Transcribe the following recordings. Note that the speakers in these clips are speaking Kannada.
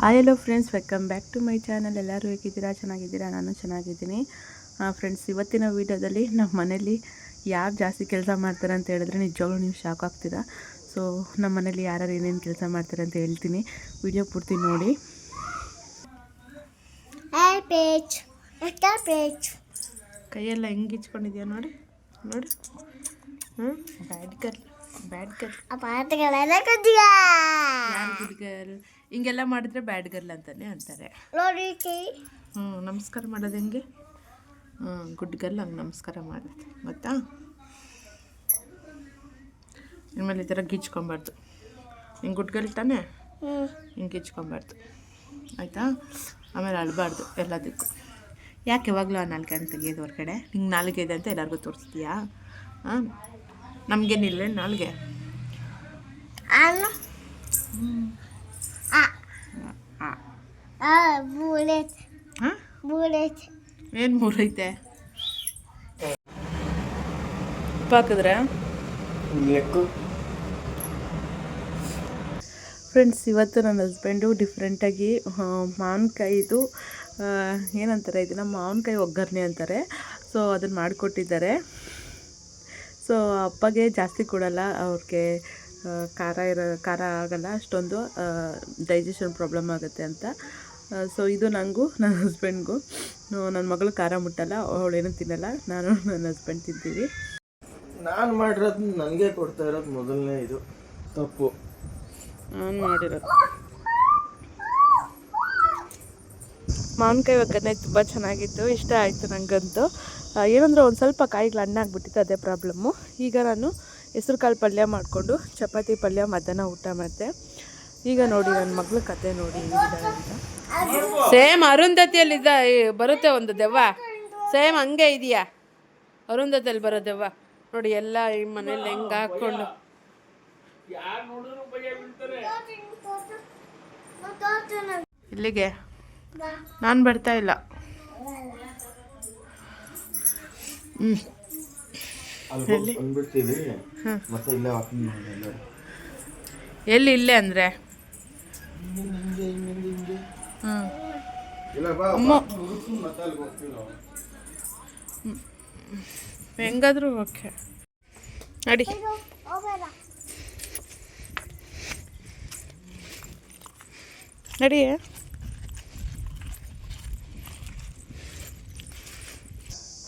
Hi hello friends welcome back to my channel ಎಲ್ಲರೂ ಹೇಗಿದ್ದೀರಾ? ಚೆನ್ನಾಗಿದ್ದೀರಾ? ನಾನು ಚೆನ್ನಾಗಿದ್ದೀನಿ. ಫ್ರೆಂಡ್ಸ್ ಇವತ್ತಿನ ವೀಡಿಯೋದಲ್ಲಿ ನಮ್ಮ ಮನೇಲಿ ಯಾರು ಜಾಸ್ತಿ ಕೆಲಸ ಮಾಡ್ತಾರೆ ಅಂತ ಹೇಳಿದ್ರೆ ನಿಜವಾಗ್ಲೂ ನೀವು ಶಾಕ್ ಆಗ್ತೀರಾ. ಸೊ ನಮ್ಮ ಮನೇಲಿ ಯಾರು ಏನೇನು ಕೆಲಸ ಮಾಡ್ತಾರೆ ಅಂತ ಹೇಳ್ತೀನಿ. ವಿಡಿಯೋ ಪೂರ್ತಿ ನೋಡಿ. ಕೈಯೆಲ್ಲ ಹೆಂಗೆ ಇಚ್ಕೊಂಡಿದ್ಯಾ ನೋಡಿ? ನೋಡಿ. ಹ್ಞೂ bad girl bad girl good girl ಹಿಂಗೆಲ್ಲ ಮಾಡಿದ್ರೆ ಬ್ಯಾಡ್ ಗರ್ಲ್ ಅಂತಾನೆ ಅಂತಾರೆ. ಹ್ಞೂ ನಮಸ್ಕಾರ ಮಾಡೋದು ಹೆಂಗೆ? ಹ್ಞೂ ಗುಡ್ ಗರ್ಲ್ ಹಂಗೆ ನಮಸ್ಕಾರ ಮಾಡುತ್ತೆ. ಗೊತ್ತಾ? ಇನ್ಮೇಲೆ ಈ ಥರ ಗಿಚ್ಕೊಬಾರ್ದು. ಹಿಂಗೆ ಗುಡ್ ಗರ್ಲ್ ತಾನೆ? ಹಿಂಗೆ ಗಿಚ್ಕೊಬಾರ್ದು. ಆಯಿತಾ? ಆಮೇಲೆ ಅಳಬಾರ್ದು ಎಲ್ಲದಕ್ಕೂ. ಯಾಕೆ ಯಾವಾಗಲೂ ಆ ನಾಲ್ಗೆ ಅಂತ ತೆಗಿಯೋದು ಹೊರಗಡೆ? ಹಿಂಗೆ ನಾಲ್ಗೆ ಇದೆ ಅಂತ ಎಲ್ಲರಿಗೂ ತೋರಿಸ್ತೀಯಾ? ಹಾಂ? ನಮಗೇನಿಲ್ಲ ನಾಲ್ಗೆ? ಹ್ಞೂ ಆ ಬುಲೆಟ್. ಹಾಂ? ಬುಲೆಟ್. ಏನು ಮೂರೈತೆ ಉಪ್ಪು ಹಾಕಿದ್ರೆ ಫ್ರೆಂಡ್ಸ್ ಇವತ್ತು ನನ್ನ ಹಸ್ಬೆಂಡು ಡಿಫ್ರೆಂಟಾಗಿ ಮಾವಿನಕಾಯಿದು ಏನಂತಾರೆ ಇದನ್ನು ಮಾವಿನಕಾಯಿ ಒಗ್ಗರಣೆ ಅಂತಾರೆ. ಸೊ ಅದನ್ನು ಮಾಡಿಕೊಟ್ಟಿದ್ದಾರೆ. ಸೊ ಅಪ್ಪಗೆ ಜಾಸ್ತಿ ಕೊಡಲ್ಲ ಅವ್ರಿಗೆ ಖಾರ ಇರೋ ಖಾರ ಆಗಲ್ಲ ಅಷ್ಟೊಂದು ಡೈಜೆಷನ್ ಪ್ರಾಬ್ಲಮ್ ಆಗುತ್ತೆ ಅಂತ. ಸೊ ಇದು ನನಗೂ ನನ್ನ ಹಸ್ಬೆಂಡ್ಗೂ ನನ್ನ ಮಗಳು ಖಾರ ಮುಟ್ಟಲ್ಲ ಅವಳೇನು ತಿನ್ನಲ್ಲ ನಾನು ನನ್ನ ಹಸ್ಬೆಂಡ್ ತಿಂತೀವಿ. ನಾನು ಮಾಡಿರೋದು ನನಗೆ ಕೊಡ್ತಾ ಇರೋದು ಮೊದಲನೇ ಇದು ತಪ್ಪು. ನಾನು ಮಾಡಿರೋದು. ಮಾವಿನಕಾಯಿ ಒಗ್ಗರಣೆ ತುಂಬ ಚೆನ್ನಾಗಿತ್ತು ಇಷ್ಟ ಆಯಿತು ನನಗಂತೂ ಏನಂದ್ರೆ ಒಂದು ಸ್ವಲ್ಪ ಕಾಯಿಗಳು ಹಣ್ಣಾಗ್ಬಿಟ್ಟಿತ್ತು ಅದೇ ಪ್ರಾಬ್ಲಮ್ಮು ಈಗ ನಾನು ಹೆಸ್ರು ಕಾಳು ಪಲ್ಯ ಮಾಡಿಕೊಂಡು ಚಪಾತಿ ಪಲ್ಯ, ಮಧ್ಯಾಹ್ನ ಊಟ ಮತ್ತೆ. ಈಗ ನೋಡಿ ನನ್ನ ಮಗಳ ಕತೆ ನೋಡಿ ಸೇಮ್ ಅರುಂಧತಿಯಲ್ಲಿ ಇದ್ದ ಬರುತ್ತೆ ಒಂದು ದೆವ್ವ. ಸೇಮ್ ಹಂಗೆ ಇದೆಯಾ? ಅರುಂಧತಿಯಲ್ಲಿ ಬರೋ ದೆವ್ವ. ನೋಡಿ ಎಲ್ಲ ಈ ಮನೇಲಿ ಹೆಂಗೆ ಹಾಕ್ಕೊಂಡು. ಇಲ್ಲಿಗೆ. ನಾನು ಬರ್ತಾ ಇಲ್ಲ. ಹ್ಞೂ ಎಲ್ಲಿ? ಇಲ್ಲೇ ಅಂದರೆ? ಹೆಂಗಾದ್ರೂ ಓಕೆ. ಅಡಿ ನಡಿ.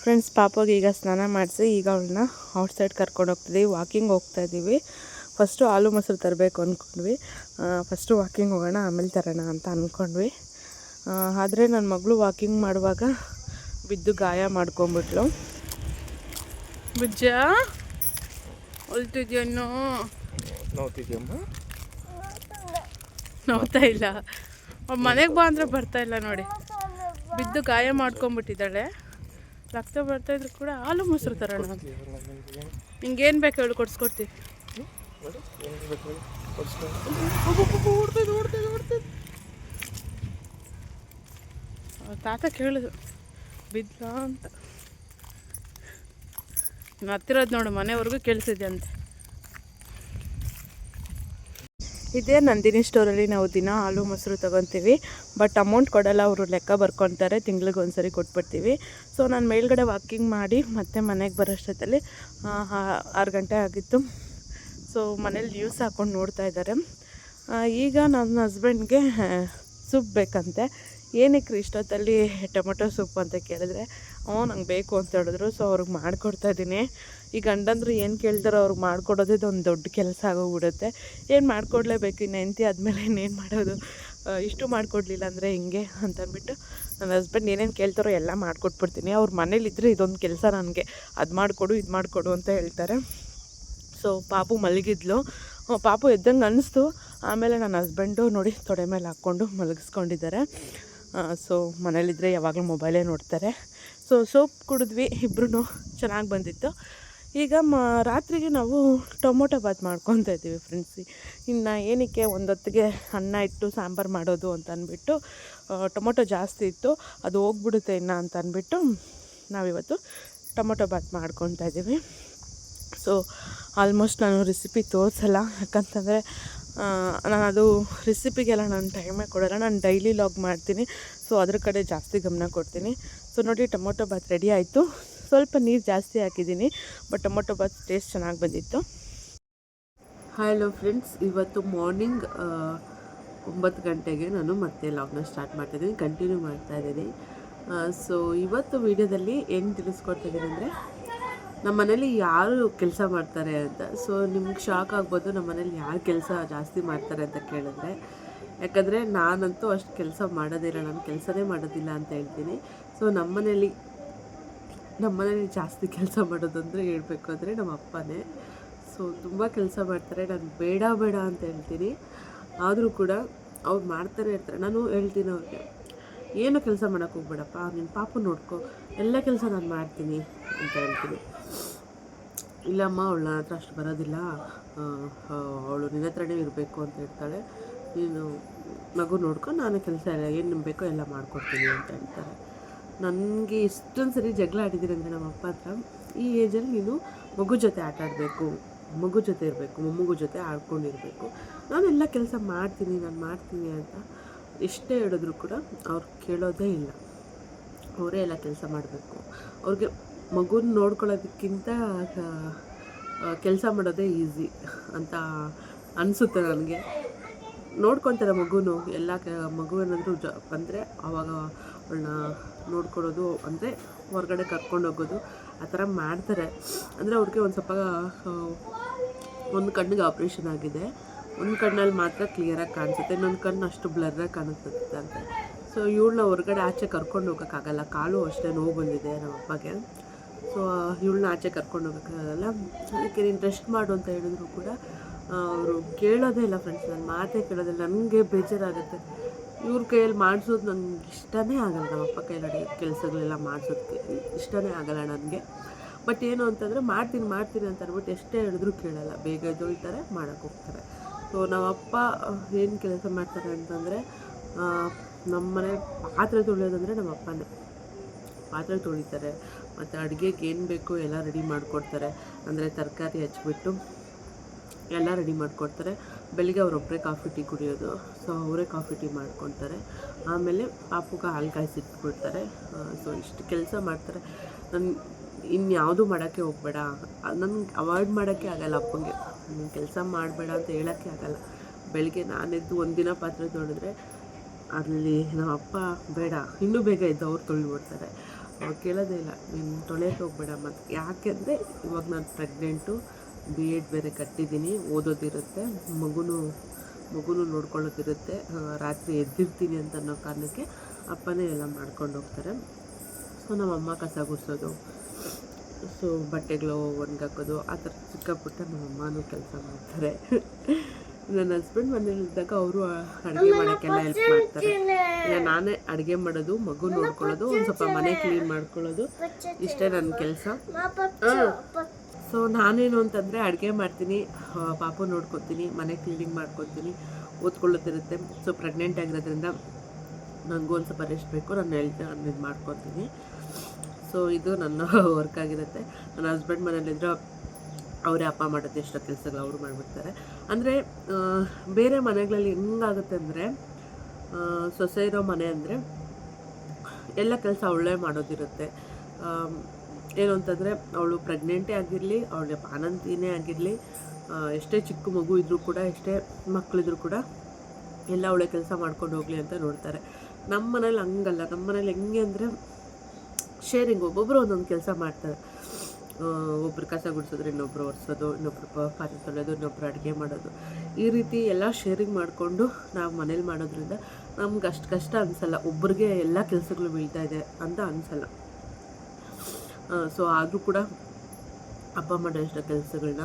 ಫ್ರೆಂಡ್ಸ್ ಪಾಪಗೆ ಈಗ ಸ್ನಾನ ಮಾಡಿಸಿ ಈಗ ಅವಳನ್ನ ಔಟ್ಸೈಡ್ ಕರ್ಕೊಂಡು ಹೋಗ್ತಿದ್ದೀವಿ ವಾಕಿಂಗ್ ಹೋಗ್ತಾ ಇದ್ದೀವಿ ಫಸ್ಟು ಹಾಲು ಮೊಸರು ತರಬೇಕು ಅಂದ್ಕೊಂಡ್ವಿ ಫಸ್ಟು ವಾಕಿಂಗ್ ಹೋಗೋಣ ಆಮೇಲೆ ತರೋಣ ಅಂತ ಅಂದ್ಕೊಂಡ್ವಿ ಆದರೆ ನನ್ನ ಮಗಳು ವಾಕಿಂಗ್ ಮಾಡುವಾಗ ಬಿದ್ದು ಗಾಯ ಮಾಡ್ಕೊಂಬಿಟ್ಲು ಬುಜ್ಜ ಹೊಲ್ತಿದ್ಯನೋ ನೋಡ್ತಾ ಇಲ್ಲ. ಮನೆಗೆ ಬಾ ಅಂದರೆ ಬರ್ತಾ ಇಲ್ಲ ನೋಡಿ. ಬಿದ್ದು ಗಾಯ ಮಾಡ್ಕೊಂಬಿಟ್ಟಿದ್ದಾಳೆ ರಕ್ತ ಬರ್ತಾ ಇದ್ರು ಕೂಡ ಹಾಲು ಮೊಸರು ತರೋಣ ನಿಂಗೆ ಏನು ಬೇಕು ಹೇಳು ಕೊಡ್ಸ್ಕೊಡ್ತೀವಿ ತಾತ ಕೇಳಿದ್ರು ಬಿದ್ದ ಅಂತ. ಇನ್ನು ಹತ್ತಿರೋದು ನೋಡು, ಮನೆವರೆಗೂ ಕೇಳಿಸಿದೆ ಅಂತೆ ಇದೇ, ನಂದಿನಿ ಸ್ಟೋರಲ್ಲಿ ನಾವು ದಿನ ಹಾಲು, ಮೊಸರು ತೊಗೊತೀವಿ ಬಟ್ ಅಮೌಂಟ್ ಕೊಡಲ್ಲ, ಅವರು ಲೆಕ್ಕ ಬರ್ಕೊತಾರೆ, ತಿಂಗ್ಳಿಗೆ ಒಂದು ಸರಿ ಕೊಟ್ಬಿಡ್ತೀವಿ. ಸೊ ನಾನು ಮೇಲ್ಗಡೆ ವಾಕಿಂಗ್ ಮಾಡಿ, ಮತ್ತೆ ಮನೆಗೆ ಬರೋಷ್ಟೊತ್ತಲ್ಲಿ ಆರು ಗಂಟೆ ಆಗಿತ್ತು. ಸೊ ಮನೇಲಿ ನ್ಯೂಸ್ ಹಾಕ್ಕೊಂಡು ನೋಡ್ತಾ ಇದ್ದಾರೆ ಈಗ ನನ್ನ ಹಸ್ಬೆಂಡ್ಗೆ ಸೂಪ್ ಬೇಕಂತೆ. ಏನಕ್ಕೆ ರೀ ಇಷ್ಟೊತ್ತಲ್ಲಿ ಟೊಮೊಟೊ ಸೂಪ್ ಅಂತ ಕೇಳಿದ್ರೆ, ಹ್ಞೂ, ನಂಗೆ ಬೇಕು ಅಂತ ಹೇಳಿದ್ರು. ಸೊ ಅವ್ರಿಗೆ ಮಾಡಿಕೊಡ್ತಾ ಇದ್ದೀನಿ. ಈ ಗಂಡಂದ್ರು ಏನು ಕೇಳ್ತಾರೋ ಅವ್ರಿಗೆ ಮಾಡಿಕೊಡೋದೇ ಒಂದು ದೊಡ್ಡ ಕೆಲಸ ಆಗೋಗ್ಬಿಡುತ್ತೆ. ಏನು ಮಾಡಿಕೊಡ್ಲೇಬೇಕು? ಇನ್ನು ಹೆಂಡತಿ ಆದಮೇಲೆ ಇನ್ನೇನು ಮಾಡೋದು? ಇಷ್ಟು ಮಾಡಿಕೊಡ್ಲಿಲ್ಲ ಅಂದರೆ ಹಿಂಗೆ ಅಂತ ಅಂದ್ಬಿಟ್ಟು ನನ್ನ ಹಸ್ಬೆಂಡ್ ಏನೇನು ಕೇಳ್ತಾರೋ ಎಲ್ಲ ಮಾಡಿಕೊಟ್ಬಿಡ್ತೀನಿ. ಅವ್ರ ಮನೇಲಿದ್ದರೆ ಇದೊಂದು ಕೆಲಸ ನನಗೆ. ಅದು ಮಾಡಿಕೊಡು, ಇದು ಮಾಡಿಕೊಡು ಅಂತ ಹೇಳ್ತಾರೆ. ಸೊ ಪಾಪು ಮಲಗಿದ್ಲು. ಪಾಪು ಎದ್ದಂಗೆ ಅನ್ನಿಸ್ತು ಆಮೇಲೆ ನನ್ನ ಹಸ್ಬೆಂಡು ನೋಡಿ ತೊಡೆ ಮೇಲೆ ಹಾಕ್ಕೊಂಡು ಮಲಗಿಸ್ಕೊಂಡಿದ್ದಾರೆ. ಸೊ ಮನೇಲಿದ್ದರೆ ಯಾವಾಗಲೂ ಮೊಬೈಲೇ ನೋಡ್ತಾರೆ. ಸೊ ಸೋಪ್ ಕುಡಿದ್ವಿ ಇಬ್ಬರೂ ಚೆನ್ನಾಗಿ ಬಂದಿತ್ತು. ಈಗ ಮ, ರಾತ್ರಿಗೆ ನಾವು ಟೊಮೊಟೊ ಬಾತ್ ಮಾಡ್ಕೊತಾ ಇದ್ದೀವಿ ಫ್ರೆಂಡ್ಸ್ ಇನ್ನು ಏನಕ್ಕೆ ಒಂದೊತ್ತಿಗೆ ಅನ್ನ ಇಟ್ಟು ಸಾಂಬಾರು ಮಾಡೋದು ಅಂತ ಅಂದ್ಬಿಟ್ಟು ಟೊಮೊಟೊ ಜಾಸ್ತಿ ಇತ್ತು, ಅದು ಹೋಗ್ಬಿಡುತ್ತೆ ಇನ್ನು ಅಂತ ಅಂದ್ಬಿಟ್ಟು ನಾವಿವತ್ತು ಟೊಮೊಟೊ ಬಾತ್ ಮಾಡ್ಕೊತಾ ಇದ್ದೀವಿ. ಸೊ ಆಲ್ಮೋಸ್ಟ್ ನಾನು ರೆಸಿಪಿ ತೋರಿಸಲ್ಲ, ಯಾಕಂತಂದರೆ ನಾನು ಅದು ರೆಸಿಪಿಗೆಲ್ಲ ನಾನು ಟೈಮೇ ಕೊಡೋಲ್ಲ. ನಾನು ಡೈಲಿ ಲಾಗ್ ಮಾಡ್ತೀನಿ. ಸೊ ಅದ್ರ ಕಡೆ ಜಾಸ್ತಿ ಗಮನ ಕೊಡ್ತೀನಿ. ಸೊ ನೋಡಿ, ಟೊಮೊಟೊ ಬಾತ್ ರೆಡಿ ಆಯಿತು. ಸ್ವಲ್ಪ ನೀರು ಜಾಸ್ತಿ ಹಾಕಿದ್ದೀನಿ ಬಟ್ ಟೊಮೊಟೊ ಬಾತ್ ಟೇಸ್ಟ್ ಚೆನ್ನಾಗಿ ಬಂದಿತ್ತು. ಹಲೋ ಫ್ರೆಂಡ್ಸ್ ಇವತ್ತು ಮಾರ್ನಿಂಗ್ ಒಂಬತ್ತು ಗಂಟೆಗೆ ನಾನು ಮತ್ತೆ ಲಾಗ್ನ ಸ್ಟಾರ್ಟ್ ಮಾಡ್ತಾಯಿದ್ದೀನಿ ಕಂಟಿನ್ಯೂ ಮಾಡ್ತಾ ಇದ್ದೀನಿ. ಸೊ ಇವತ್ತು ವಿಡಿಯೋದಲ್ಲಿ ಏನು ತಿಳಿಸ್ಕೊಡ್ತಿದ್ದೀನಿ ಅಂದರೆ ನಮ್ಮ ಮನೇಲಿ ಯಾರು ಕೆಲಸ ಮಾಡ್ತಾರೆ ಅಂತ. ಸೊ ನಿಮ್ಗೆ ಶಾಕ್ ಆಗ್ಬೋದು ನಮ್ಮ ಮನೇಲಿ ಯಾರು ಕೆಲಸ ಜಾಸ್ತಿ ಮಾಡ್ತಾರೆ ಅಂತ ಕೇಳಿದ್ರೆ. ಯಾಕಂದರೆ ನಾನಂತೂ ಅಷ್ಟು ಕೆಲಸ ಮಾಡೋದಿಲ್ಲ ನಾನು ಕೆಲಸನೇ ಮಾಡೋದಿಲ್ಲ ಅಂತ ಹೇಳ್ತೀನಿ. ಸೊ ನಮ್ಮ ಮನೇಲಿ ನಮ್ಮ ಮನೇಲಿ ಜಾಸ್ತಿ ಕೆಲಸ ಮಾಡೋದಂದರೆ ಹೇಳಬೇಕು ಅಂದರೆ ನಮ್ಮ ಅಪ್ಪನೇ. ಸೊ ತುಂಬ ಕೆಲಸ ಮಾಡ್ತಾರೆ, ನಾನು ಬೇಡ ಬೇಡ ಅಂತ ಹೇಳ್ತೀನಿ. ಆದರೂ ಕೂಡ ಅವ್ರು ಮಾಡ್ತಾನೆ ಇರ್ತಾರೆ. ನಾನು ಹೇಳ್ತೀನಿ ಅವ್ರಿಗೆ. ಏನು ಕೆಲಸ ಮಾಡೋಕೆ ಹೋಗ್ಬೇಡಪ್ಪ ನಿನ್ನ ಪಾಪು ನೋಡ್ಕೊ, ಎಲ್ಲ ಕೆಲಸ ನಾನು ಮಾಡ್ತೀನಿ ಅಂತ ಹೇಳ್ತೀನಿ. ಇಲ್ಲಮ್ಮ, ಅವಳ ಹತ್ರ ಅಷ್ಟು ಬರೋದಿಲ್ಲ. ಅವಳು ನಿನ್ನ ಹತ್ರನೇ ಇರಬೇಕು ಅಂತ ಹೇಳ್ತಾಳೆ. ನೀನು ಮಗು ನೋಡ್ಕೊ, ನಾನು ಕೆಲಸ ಎಲ್ಲ ಏನು ಬೇಕೋ ಎಲ್ಲ ಮಾಡ್ಕೊಡ್ತೀನಿ ಅಂತ ಹೇಳ್ತಾರೆ. ನನಗೆ ಇಷ್ಟೊಂದು ಸರಿ ಜಗಳ ಆಡಿದ್ದೀನಿ ಅಂದರೆ ನಮ್ಮ ಅಪ್ಪ ಹತ್ರ. ಈ ಏಜಲ್ಲಿ ನೀನು ಮಗು ಜೊತೆ ಆಟ ಆಡಬೇಕು, ಮಗು ಜೊತೆ ಇರಬೇಕು, ಮೊಮ್ಮಗು ಜೊತೆ ಆಡ್ಕೊಂಡಿರಬೇಕು. ನಾನೆಲ್ಲ ಕೆಲಸ ಮಾಡ್ತೀನಿ, ನಾನು ಮಾಡ್ತೀನಿ ಅಂತ. ಎಷ್ಟೇ ಹೇಳಿದ್ರು ಕೂಡ ಅವ್ರು ಕೇಳೋದೇ ಇಲ್ಲ. ಅವರೇ ಎಲ್ಲ ಕೆಲಸ ಮಾಡಬೇಕು. ಅವ್ರಿಗೆ ಮಗುನ ನೋಡ್ಕೊಳ್ಳೋದಕ್ಕಿಂತ ಕೆಲಸ ಮಾಡೋದೇ ಈಸಿ ಅಂತ ಅನಿಸುತ್ತೆ ನನಗೆ. ನೋಡ್ಕೊತಾರೆ ಮಗುನು. ಎಲ್ಲ ಕ, ಮಗು ಏನಾದರೂ ಜ, ಬಂದರೆ ಆವಾಗ ಅವಳನ್ನ ನೋಡ್ಕೊಳ್ಳೋದು ಅಂದರೆ ಹೊರಗಡೆ ಕರ್ಕೊಂಡು ಹೋಗೋದು, ಆ ಥರ ಮಾಡ್ತಾರೆ. ಅಂದರೆ ಅವ್ರಿಗೆ ಒಂದು ಸ್ವಲ್ಪ ಒಂದು ಕಣ್ಣಿಗೆ ಆಪ್ರೇಷನ್ ಆಗಿದೆ. ಒಂದು ಕಣ್ಣಲ್ಲಿ ಮಾತ್ರ ಕ್ಲಿಯರಾಗಿ ಕಾಣಿಸುತ್ತೆ, ಇನ್ನೊಂದು ಕಣ್ಣು ಅಷ್ಟು ಬ್ಲರ್ರಾಗಿ ಕಾಣಿಸುತ್ತೆ ಅಂತ ಸೊ ಇವಳನ್ನ ಹೊರಗಡೆ ಆಚೆ ಕರ್ಕೊಂಡು ಹೋಗೋಕ್ಕಾಗಲ್ಲ, ಕಾಲು ಅಷ್ಟೇ ನೋವು ಬಂದಿದೆ ನಮ್ಮ ಅಪ್ಪಗೆ. ಸೊ ಇವಳನ್ನ ಆಚೆ ಕರ್ಕೊಂಡು ಹೋಗೋಕ್ಕಾಗಲ್ಲ. ಅದಕ್ಕೆ ನೀನು ರೆಸ್ಟ್ ಮಾಡು ಅಂತ ಹೇಳಿದ್ರು ಕೂಡ ಅವರು ಕೇಳೋದೇ ಇಲ್ಲ ಫ್ರೆಂಡ್ಸ್ ನನ್ನ ಮಾತೇ ಕೇಳೋದಿಲ್ಲ ನನಗೆ ಬೇಜಾರಾಗುತ್ತೆ. ಇವ್ರ ಕೈಯಲ್ಲಿ ಮಾಡಿಸೋದು ನನಗೆ ಇಷ್ಟನೇ ಆಗಲ್ಲ, ನಮ್ಮ ಅಪ್ಪ ಕೈಯಲ್ಲಿ ಕೆಲಸಗಳೆಲ್ಲ ಮಾಡಿಸೋದಕ್ಕೆ ಇಷ್ಟನೇ ಆಗಲ್ಲ ನನಗೆ. ಬಟ್ ಏನು ಅಂತಂದರೆ, ಮಾಡ್ತೀನಿ ಮಾಡ್ತೀನಿ ಅಂತ ಅಂದ್ಬಿಟ್ಟು ಎಷ್ಟೇ ಹೇಳಿದ್ರು ಕೇಳಲ್ಲ, ಬೇಗ ಎದ್ದೊಳ್ತಾರೆ ಮಾಡೋಕ್ಕೆ ಹೋಗ್ತಾರೆ. ಸೊ ನಮ್ಮಪ್ಪ ಏನು ಕೆಲಸ ಮಾಡ್ತಾರೆ ಅಂತಂದರೆ ನಮ್ಮ ಮನೆ ಪಾತ್ರೆ ತೊಳೆಯೋದಂದರೆ ನಮ್ಮ ಅಪ್ಪನೇ ಪಾತ್ರೆ ತೊಳಿತಾರೆ, ಮತ್ತು ಅಡುಗೆಗೆ ಏನು ಬೇಕೋ ಎಲ್ಲ ರೆಡಿ ಮಾಡಿಕೊಡ್ತಾರೆ. ಅಂದರೆ ತರಕಾರಿ ಹಚ್ಬಿಟ್ಟು ಎಲ್ಲ ರೆಡಿ ಮಾಡಿಕೊಡ್ತಾರೆ. ಬೆಳಿಗ್ಗೆ ಅವರೊಬ್ಬರೇ ಕಾಫಿ ಟೀ ಕುಡಿಯೋದು, ಸೊ ಅವರೇ ಕಾಫಿ ಟೀ ಮಾಡ್ಕೊತಾರೆ ಆಮೇಲೆ ಪಾಪುಗೆ ಹಾಲು ಕಾಯಿಸಿಟ್ಬಿಡ್ತಾರೆ. ಸೊ ಇಷ್ಟು ಕೆಲಸ ಮಾಡ್ತಾರೆ. ನನ್ನ ಇನ್ಯಾವುದು ಮಾಡೋಕ್ಕೆ ಹೋಗಬೇಡ. ನನಗೆ ಅವಾಯ್ಡ್ ಮಾಡೋಕ್ಕೆ ಆಗಲ್ಲ ಅಪ್ಪಂಗೆ. ಕೆಲಸ ಮಾಡಬೇಡ ಅಂತ ಹೇಳೋಕ್ಕೆ ಆಗಲ್ಲ. ಬೆಳಗ್ಗೆ ನಾನೆದ್ದು ಒಂದಿನ ಪಾತ್ರೆ ತೊಳೆದ್ರೆ ಅಲ್ಲಿ ನಮ್ಮ ಅಪ್ಪ ಬೇಡ, ಇನ್ನೂ ಬೇಗ ಎದ್ದು ಅವ್ರು ತೊಳ್ಬಿಡ್ತಾರೆ ಅವ್ರು ಕೇಳೋದೇ ಇಲ್ಲ, ನೀನು ತೊಳೆಯಕ್ಕೆ ಹೋಗ್ಬೇಡ ಮತ್ತು ಯಾಕೆಂದರೆ ಇವಾಗ ನಾನು ಪ್ರೆಗ್ನೆಂಟು ಬಿ ಎಡ್ ಬೇರೆ ಕಟ್ಟಿದ್ದೀನಿ, ಓದೋದಿರುತ್ತೆ, ಮಗುನು ಮಗುನು ನೋಡ್ಕೊಳ್ಳೋದಿರುತ್ತೆ ರಾತ್ರಿ ಎದ್ದಿರ್ತೀನಿ ಅಂತ ಅನ್ನೋ ಕಾರಣಕ್ಕೆ ಅಪ್ಪನೇ ಎಲ್ಲ ಮಾಡ್ಕೊಂಡು ಹೋಗ್ತಾರೆ. ಸೊ ನಮ್ಮ ಅಮ್ಮ ಕಸ ಗುಡಿಸೋದು ಸೊ ಬಟ್ಟೆಗಳು ಒಣಗಾಕೋದು ಆ ಥರ ಚಿಕ್ಕ ಪುಟ್ಟ ನಮ್ಮ ಅಮ್ಮನೂ ಕೆಲಸ ಮಾಡ್ತಾರೆ. ನನ್ನ ಹಸ್ಬೆಂಡ್ ಮನೇಲಿದ್ದಾಗ ಅವರು ಅಡುಗೆ ಮಾಡೋಕ್ಕೆಲ್ಲ ಹೆಲ್ಪ್ ಮಾಡ್ತಾರೆ. ಈಗ ನಾನೇ ಅಡುಗೆ ಮಾಡೋದು ಮಗು ನೋಡ್ಕೊಳ್ಳೋದು ಒಂದು ಸ್ವಲ್ಪ ಮನೆ ಕ್ಲೀನ್ ಮಾಡ್ಕೊಳ್ಳೋದು. ಇಷ್ಟೇ ನನ್ನ ಕೆಲಸ. ಸೊ ನಾನೇನು ಅಂತಂದರೆ ಅಡುಗೆ ಮಾಡ್ತೀನಿ ಪಾಪು ನೋಡ್ಕೊತೀನಿ ಮನೆ ಕ್ಲೀನಿಂಗ್ ಮಾಡ್ಕೊತೀನಿ ಓದ್ಕೊಳ್ಳೋದಿರುತ್ತೆ. ಸೊ ಪ್ರೆಗ್ನೆಂಟ್ ಆಗಿರೋದ್ರಿಂದ ನನಗೂ ಒಂದು ಸ್ವಲ್ಪ ರೆಸ್ಟ್ ಬೇಕು ನಾನು ಹೆಲ್ತ್ ನಾನು ಇದು ಮಾಡ್ಕೊತೀನಿ. ಸೊ ಇದು ನನ್ನ ವರ್ಕ್ ಆಗಿರುತ್ತೆ. ನನ್ನ ಹಸ್ಬೆಂಡ್ ಮನೇಲಿದ್ದರೆ ಅವರೇ ಅಪ್ಪ ಮಾಡೋದು ಎಷ್ಟೋ ಕೆಲಸಗಳು ಅವರು ಮಾಡಿಬಿಡ್ತಾರೆ. ಅಂದರೆ ಬೇರೆ ಮನೆಗಳಲ್ಲಿ ಹೆಂಗಾಗುತ್ತೆ ಅಂದರೆ ಸೊಸೆ ಇರೋ ಮನೆ ಅಂದರೆ ಎಲ್ಲ ಕೆಲಸ ಅವಳೇ ಮಾಡೋದಿರುತ್ತೆ. ಏನು ಅಂತಂದರೆ, ಅವಳು ಪ್ರೆಗ್ನೆಂಟೇ ಆಗಿರಲಿ, ಅವಳ ಬಾಣಂತಿನೇ ಆಗಿರಲಿ ಎಷ್ಟೇ ಚಿಕ್ಕ ಮಗು ಇದ್ದರೂ ಕೂಡ, ಎಷ್ಟೇ ಮಕ್ಕಳಿದ್ರು ಕೂಡ ಎಲ್ಲ ಅವಳೆ ಕೆಲಸ ಮಾಡ್ಕೊಂಡು ಹೋಗಲಿ ಅಂತ ನೋಡ್ತಾರೆ. ನಮ್ಮ ಮನೇಲಿ ಹಂಗಲ್ಲ. ನಮ್ಮ ಮನೇಲಿ ಹೆಂಗೆ ಅಂದರೆ ಶೇರಿಂಗ್ ಒಬ್ಬೊಬ್ಬರು ಒಂದೊಂದು ಕೆಲಸ ಮಾಡ್ತಾರೆ. ಒಬ್ರು ಕಸ ಗುಡಿಸೋದ್ರೆ ಇನ್ನೊಬ್ರು ಒರೆಸೋದು, ಇನ್ನೊಬ್ರು ಪಾತ್ರೆ ತೊಳೆಯೋದು, ಇನ್ನೊಬ್ರು ಅಡುಗೆ ಮಾಡೋದು. ಈ ರೀತಿ ಎಲ್ಲ ಶೇರಿಂಗ್ ಮಾಡಿಕೊಂಡು ನಾವು ಮನೇಲಿ ಮಾಡೋದ್ರಿಂದ ನಮ್ಗೆ ಅಷ್ಟು ಕಷ್ಟ ಅನಿಸಲ್ಲ. ಒಬ್ರಿಗೆ ಎಲ್ಲ ಕೆಲಸಗಳು ಬೀಳ್ತಾ ಇದೆ ಅಂತ ಅನಿಸಲ್ಲ. ಸೊ ಆದರೂ ಕೂಡ ಅಪ್ಪ ಮಾಡೋ ಇಷ್ಟ ಕೆಲಸಗಳನ್ನ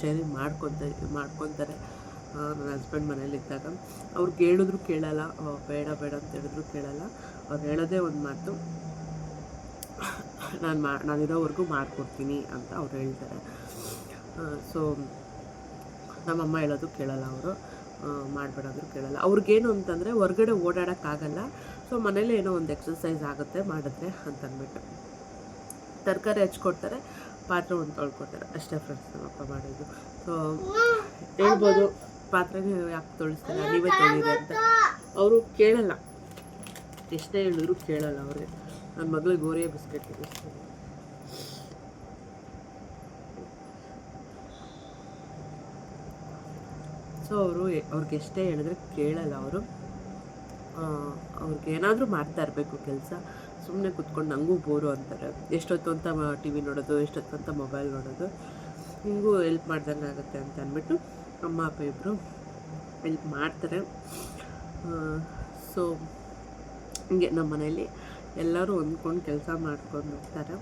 ಶೇರಿಂಗ್ ಮಾಡ್ಕೊತ, ಮಾಡ್ಕೊತಾರೆ. ನನ್ನ ಹಸ್ಬೆಂಡ್ ಮನೇಲಿದ್ದಾಗ. ಅವ್ರಿಗೆ ಹೇಳಿದ್ರು ಕೇಳಲ್ಲ. ಬೇಡ ಬೇಡ ಅಂತ ಹೇಳಿದ್ರು ಕೇಳಲ್ಲ. ಅವ್ರು ಹೇಳೋದೇ ಒಂದು ಮಾತು. ನಾನು ಮಾ, ನಾನಿರೋವರೆಗೂ ಮಾಡಿಕೊಡ್ತೀನಿ ಅಂತ ಅವ್ರು ಹೇಳ್ತಾರೆ. ಸೊ ನಮ್ಮಮ್ಮ ಹೇಳೋದು ಕೇಳಲ್ಲ ಅವರು. ಮಾಡಬೇಡಾದ್ರು ಕೇಳಲ್ಲ. ಅವ್ರಿಗೇನು ಅಂತಂದರೆ ಹೊರಗಡೆ ಓಡಾಡೋಕ್ಕಾಗಲ್ಲ. ಸೊ ಮನೇಲಿ ಏನೋ ಒಂದು ಎಕ್ಸಸೈಸ್ ಆಗುತ್ತೆ, ಮಾಡಿದ್ರೆ ಅಂತಂದ್ಬಿಟ್ಟು ತರಕಾರಿ ಹಚ್ಕೊಡ್ತಾರೆ, ಪಾತ್ರೆ ಒಂದು ತೊಳ್ಕೊಡ್ತಾರೆ. ಅಷ್ಟೇ ಫ್ರೆಂಡ್ಸ್ ನಮ್ಮಪ್ಪ ಮಾಡೋದು ಸೊ ಹೇಳ್ಬೋದು. ಪಾತ್ರೆನೇ ಯಾಕೆ ತೊಳಿಸ್ತಾರೆ? ನೀವೇ ತೊಳಿರಿ ಅಂತ. ಅವರು ಕೇಳಲ್ಲ. ಎಷ್ಟೇ ಹೇಳಿದ್ರು ಕೇಳಲ್ಲ ಅವ್ರಿಗೆ ನನ್ನ ಮಗಳಿಗೆ ಗೋರಿಯ ಬಿಸ್ಕೆಟ್ ಸೊ ಅವರು ಅವ್ರಿಗೆ ಎಷ್ಟೇ ಹೇಳಿದ್ರೆ ಕೇಳಲ್ಲ ಅವರು. ಅವ್ರಿಗೆ ಏನಾದರೂ ಮಾಡ್ತಾ ಇರಬೇಕು ಕೆಲಸ. ಸುಮ್ಮನೆ ಕುತ್ಕೊಂಡು ನನಗೂ ಬೋರು ಅಂತಾರೆ. ಎಷ್ಟೊತ್ತು ಅಂತ ಟಿ ವಿ ನೋಡೋದು, ಎಷ್ಟೊತ್ತು ಅಂತ ಮೊಬೈಲ್ ನೋಡೋದು. ಹಿಂಗೂ ಹೆಲ್ಪ್ ಮಾಡ್ದಂಗೆ ಆಗುತ್ತೆ ಅಂತ ಅಂದ್ಬಿಟ್ಟು ಅಮ್ಮ, ಅಪ್ಪ ಇಬ್ಬರು ಹೆಲ್ಪ್ ಮಾಡ್ತಾರೆ. ಸೊ ಹಿಂಗೆ ನಮ್ಮ ಮನೇಲಿ ಎಲ್ಲರೂ ಹೊಂದ್ಕೊಂಡು ಕೆಲಸ ಮಾಡ್ಕೊಂಡು ಹೋಗ್ತಾರೆ.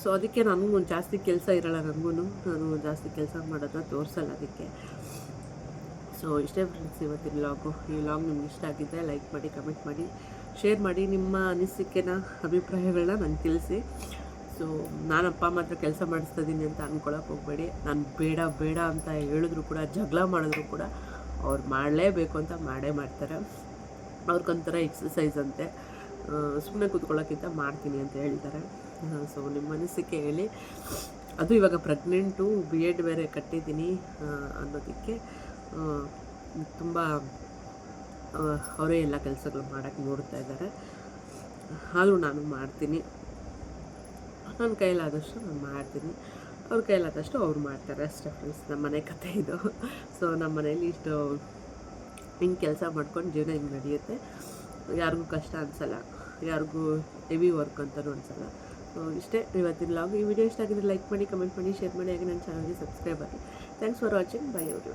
ಸೊ ಅದಕ್ಕೆ ನನಗೂ ಜಾಸ್ತಿ ಕೆಲಸ ಇರೋಲ್ಲ ನನಗೂ ನಾನು ಜಾಸ್ತಿ ಕೆಲಸ ಮಾಡೋದನ್ನ ತೋರಿಸಲ್ಲ ಅದಕ್ಕೆ. ಸೊ ಇಷ್ಟೇ ಫ್ರೆಂಡ್ಸ್ ಇವತ್ತಿನ ಲಾಗು ಈ ಲಾಗ್ ನಿಮ್ಗೆ ಇಷ್ಟ ಆಗಿದ್ದರೆ ಲೈಕ್ ಮಾಡಿ ಕಮೆಂಟ್ ಮಾಡಿ ಶೇರ್ ಮಾಡಿ ನಿಮ್ಮ ಅನಿಸಿಕೆನ ಅಭಿಪ್ರಾಯಗಳನ್ನ ನಾನು ತಿಳಿಸಿ. ಸೊ ನಾನು ಅಪ್ಪ ಮಾತ್ರ ಕೆಲಸ ಮಾಡಿಸ್ತಾ ಇದ್ದೀನಿ ಅಂತ ಅಂದ್ಕೊಳಕ್ಕೆ ಹೋಗಬೇಡಿ. ನಾನು ಬೇಡ ಬೇಡ ಅಂತ ಹೇಳಿದ್ರು ಕೂಡ, ಜಗಳ ಮಾಡಿದ್ರು ಕೂಡ ಅವ್ರು ಮಾಡಲೇಬೇಕು ಅಂತ ಮಾಡೇ ಮಾಡ್ತಾರೆ. ಅವ್ರಿಗೊಂಥರ ಎಕ್ಸಸೈಸ್ ಅಂತೆ. ಸುಮ್ಮನೆ ಕೂತ್ಕೊಳ್ಳೋಕ್ಕಿಂತ ಮಾಡ್ತೀನಿ ಅಂತ ಹೇಳ್ತಾರೆ. ಸೊ ನಿಮ್ಮ ಅನಿಸಿಕೆ ಹೇಳಿ. ಅದು ಇವಾಗ ಪ್ರೆಗ್ನೆಂಟು ಬಿ ಎಡ್ ಬೇರೆ ಕಟ್ಟಿದ್ದೀನಿ ಅನ್ನೋದಕ್ಕೆ ತುಂಬ ಅವರೇ ಎಲ್ಲ ಕೆಲಸಗಳು ಮಾಡೋಕ್ಕೆ ನೋಡ್ತಾ ಇದ್ದಾರೆ. ಆದರೂ ನಾನು ಮಾಡ್ತೀನಿ. ನನ್ನ ಕೈಲಾದಷ್ಟು ನಾನು ಮಾಡ್ತೀನಿ. ಅವ್ರ ಕೈಲಾದಷ್ಟು ಅವ್ರು ಮಾಡ್ತಾರೆ ಅಷ್ಟೇ ಫ್ರೆಂಡ್ಸ್ ನಮ್ಮ ಮನೆ ಕತೆ ಇದು. ಸೊ ನಮ್ಮ ಮನೇಲಿ ಇಷ್ಟು ಹಿಂಗೆ ಕೆಲಸ ಮಾಡ್ಕೊಂಡು ಜೀವನ ಹಿಂಗೆ ನಡೆಯುತ್ತೆ. ಯಾರಿಗೂ ಕಷ್ಟ ಅನಿಸಲ್ಲ. ಯಾರಿಗೂ ಹೆವಿ ವರ್ಕ್ ಅಂತಲೂ ಅನಿಸಲ್ಲ. ಇಷ್ಟೇ ಇವತ್ತಿನ ಲಾಗ್ ಈ ವಿಡಿಯೋ ಇಷ್ಟ ಆಗಿದ್ರೆ ಲೈಕ್ ಮಾಡಿ ಕಮೆಂಟ್ ಮಾಡಿ ಶೇರ್ ಮಾಡಿ, ಹಾಗೆ ನನ್ನ ಚಾನಲ್ಗೆ ಸಬ್ಸ್ಕ್ರೈಬ್ ಆಗಿ thanks for watching bye every